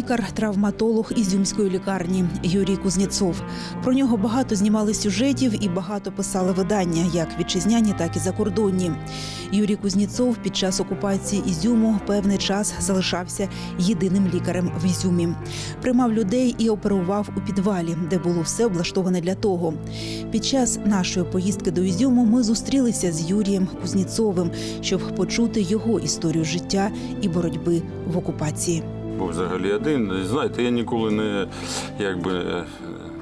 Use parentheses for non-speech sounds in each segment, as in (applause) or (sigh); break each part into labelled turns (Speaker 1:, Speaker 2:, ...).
Speaker 1: лікар-травматолог Ізюмської лікарні Юрій Кузнєцов. Про нього багато знімали сюжетів і багато писали видання, як вітчизняні, так і закордонні. Юрій Кузнєцов під час окупації Ізюму певний час залишався єдиним лікарем в Ізюмі. Приймав людей і оперував у підвалі, де було все облаштоване для того. Під час нашої поїздки до Ізюму ми зустрілися з Юрієм Кузнєцовим, щоб почути його історію життя і боротьби в окупації.
Speaker 2: Був взагалі один. Знаєте, я ніколи не якби е,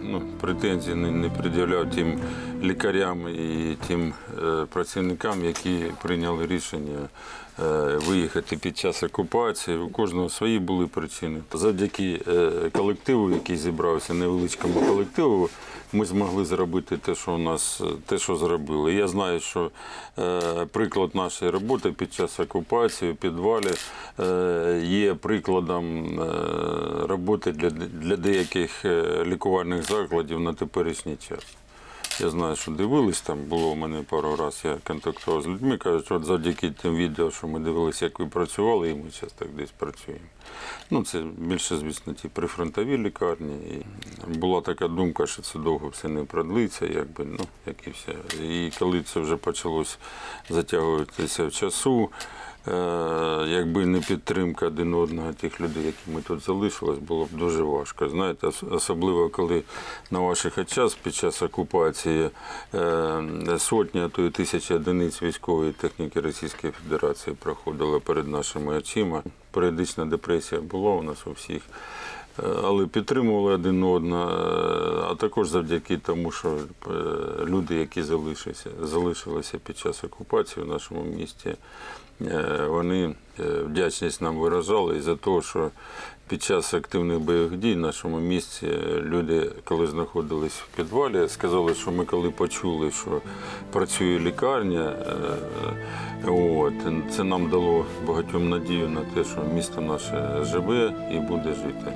Speaker 2: ну, претензій не, не пред'являв тим лікарям і тим е, працівникам, які прийняли рішення е, виїхати під час окупації. У кожного свої були причини. Завдяки е, колективу, який зібрався, невеличкому колективу, ми змогли зробити те, що у нас те, що зробили. Я знаю, що приклад нашої роботи під час окупації у підвалі є прикладом роботи для, деяких лікувальних закладів на теперішній час. Я знаю, що дивились, там було у мене пару разів, я контактував з людьми, кажуть, що завдяки тим відео, що ми дивилися, як ви працювали, і ми зараз так десь працюємо. Ну, це більше, звісно, ті прифронтові лікарні. І була така думка, що це довго все не продлиться, якби, ну, як і все. І коли це вже почалось затягуватися в часу, якби не підтримка один одного тих людей, які ми тут залишились, було б дуже важко. Знаєте, особливо коли на ваших очах під час окупації е, сотні, а то й тисячі одиниць військової техніки Російської Федерації проходили перед нашими очима. Періодична депресія була у нас у всіх. Е, Але підтримували один одного, е, а також завдяки тому, що е, люди, які залишилися, залишилися під час окупації в нашому місті, е, вони е, вдячність нам виражали і за те, що під час активних бойових дій в нашому місті е, люди, коли знаходились в підвалі, сказали, що ми коли почули, що працює лікарня, е, от, це нам дало багатьом надію на те, що місто наше живе і буде жити.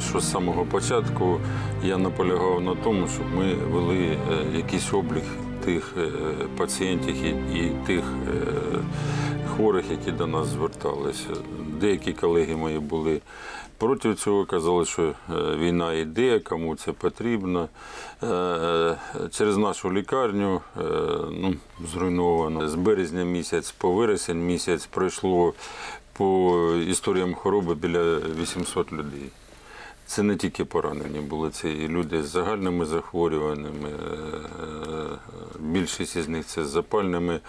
Speaker 2: Що з самого початку я наполягав на тому, щоб ми вели е, якийсь облік тих е, пацієнтів і- тих е, хворих, які до нас зверталися. Деякі колеги мої були проти цього, казали, що війна йде, кому це потрібно. Через нашу лікарню ну, зруйновано з березня місяць по вересень місяць пройшло по історіям хвороби біля 800 людей. Це не тільки поранені були, це і люди з загальними захворюваннями. е, Більшість із них це з запальними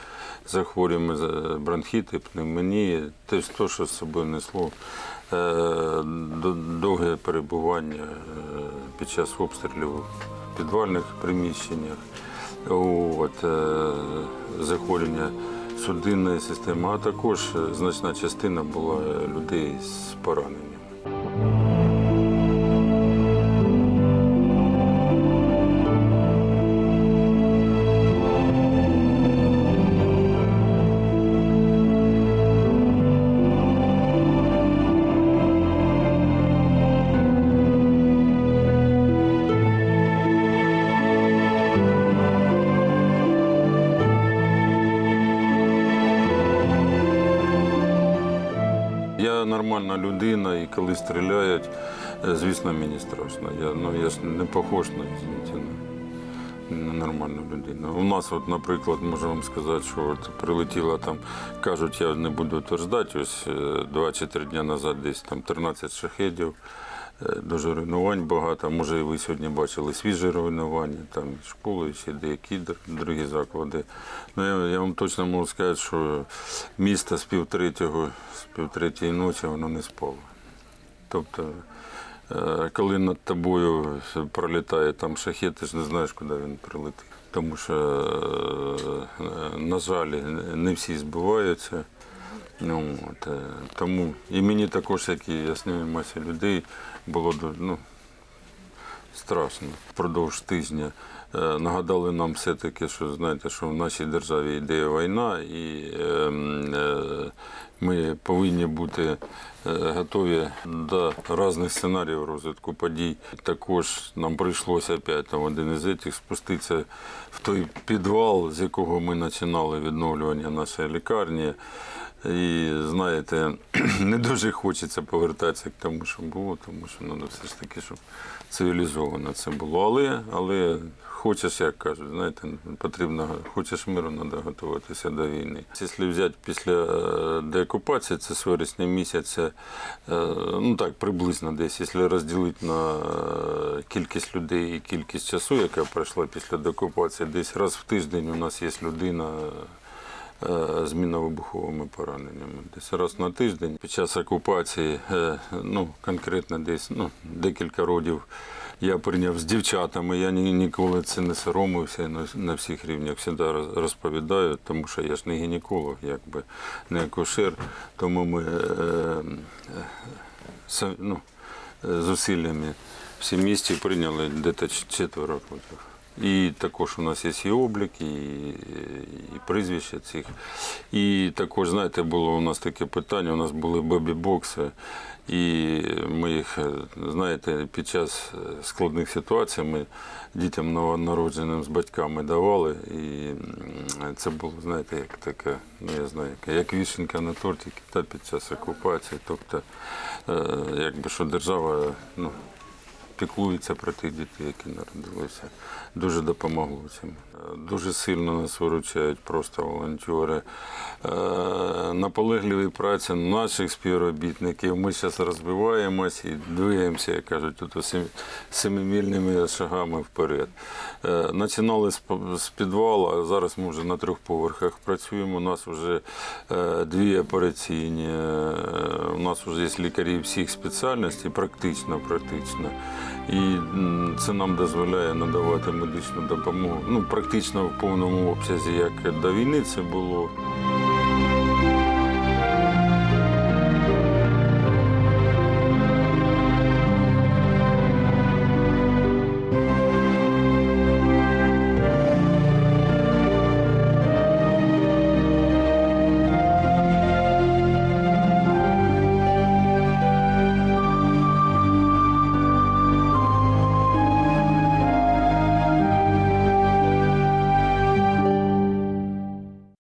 Speaker 2: захворюваннями, бронхіти, пневмонії, те, що з собою несло е, довге перебування е, під час обстрілів в підвальних приміщеннях. От, е, захворювання судинної системи, а також е, значна частина була людей з пораненнями. Нормальна людина, і коли стріляють, е, звісно, мені страшно. Я, ну, я ж не похож на, нормальну людину. У нас, от, наприклад, можу вам сказати, що от прилетіла там, кажуть, я не буду утверждати, ось е, два чи три дні назад десь там 13 шахедів. Е, Дуже руйнувань багато. Може, ви сьогодні бачили свіже руйнування, там школи, ще деякі другі заклади. Ну, я, я вам точно можу сказати, що місто з півтретього, з півтретьої ночі воно не спало. Тобто, е, коли над тобою пролітає там шахет, ти ж не знаєш, куди він прилетить. Тому що, е, на жаль, не всі збиваються. Ну, от, е, тому і мені також, як і ясній масі людей, було до- ну, страшно. Впродовж тижня е, нагадали нам все-таки, що знаєте, що в нашій державі йде війна, і ем, е, ми повинні бути е, готові до різних сценаріїв розвитку подій. Також нам прийшлося опять там один із цих спуститися в той підвал, з якого ми починали відновлювання нашої лікарні. І знаєте, (clears throat) не дуже хочеться повертатися к тому, що було, тому що треба все ж таки, щоб цивілізовано це було. Але, але хочеш, як кажуть, знаєте, потрібно, хочеш миру, треба готуватися до війни. Якщо взяти після е, деокупації, це з вересня місяця, е, ну так, приблизно десь, якщо розділити на е, кількість людей і кількість часу, яка пройшла після деокупації, десь раз в тиждень у нас є людина з мінно-вибуховими пораненнями. Десь раз на тиждень під час окупації, е, ну, конкретно десь ну, декілька родів я прийняв з дівчатами. Я ні, ніколи це не соромився на, всіх рівнях завжди розповідаю, тому що я ж не гінеколог, якби не акушер. Тому ми е, е, ну, е, зусиллями всі місті прийняли десь четверо років. І також у нас є і облік, і, і прізвища цих. І також, знаєте, було у нас таке питання, у нас були бебі-бокси, і ми їх, е, знаєте, під час е, складних ситуацій ми дітям новонародженим з батьками давали. І це було, знаєте, як таке, ну я знаю, як, вішенка на тортики та під час окупації. Тобто, е, якби що держава, ну, піклується про тих дітей, які народилися. Дуже допомогло цим. Дуже сильно нас виручають просто волонтери. Е, Наполегливі праці наших співробітників. Ми зараз розвиваємось і двигаємося, як кажуть, тут сем- семимільними шагами вперед. Е, Починали з п- з підвалу, а зараз ми вже на трьох поверхах працюємо. У нас вже е, дві операційні. е, У нас вже є лікарі всіх спеціальностей, практично, практично. І це нам дозволяє надавати медичну допомогу. Ну, практично в повному обсязі, як до війни це було. Thank you.